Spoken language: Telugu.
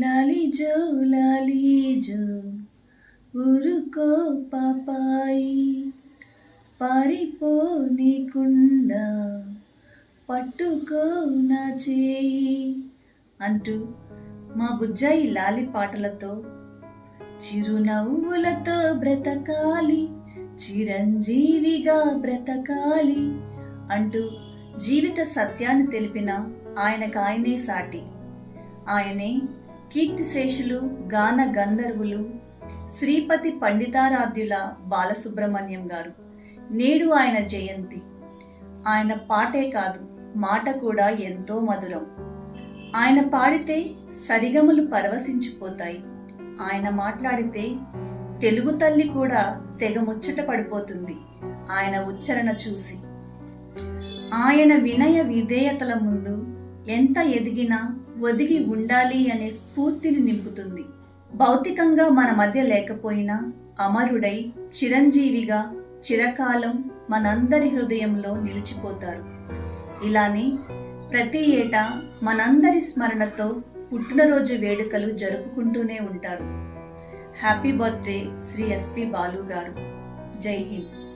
లాలిజో లాలిజో ఊరుకో పాపాయి పారిపో నీకుండా పట్టుకో నా చేయి అంటూ మా బుజ్జాయి లాలి పాటలతో చిరునవ్వులతో బ్రతకాలి చిరంజీవిగా బ్రతకాలి అంటూ జీవిత సత్యాన్ని తెలిపిన ఆయనకు ఆయనే సాటి. ఆయనే కీర్తిశేషులు గాన గంధర్వులు శ్రీపతి పండితారాధ్యుల బాలసుబ్రహ్మణ్యం గారు. నేడు ఆయన జయంతి. ఆయన పాటే కాదు మాట కూడా ఎంతో మధురం. ఆయన పాడితే సరిగములు పరవశించిపోతాయి. ఆయన మాట్లాడితే తెలుగు తల్లి కూడా తెగ ముచ్చట పడిపోతుంది ఆయన ఉచ్చరణ చూసి. ఆయన వినయ విధేయతల ముందు ఎంత ఎదిగినా ఒదిగి ఉండాలి అనే స్ఫూర్తిని నింపుతుంది. భౌతికంగా మన మధ్య లేకపోయినా అమరుడై చిరంజీవిగా చిరకాలం మనందరి హృదయంలో నిలిచిపోతారు ఇలానే ప్రతి ఏటా మనందరి స్మరణతో పుట్టినరోజు వేడుకలు జరుపుకుంటూనే ఉంటారు. Happy birthday Shri S P Balu. Jai Hind.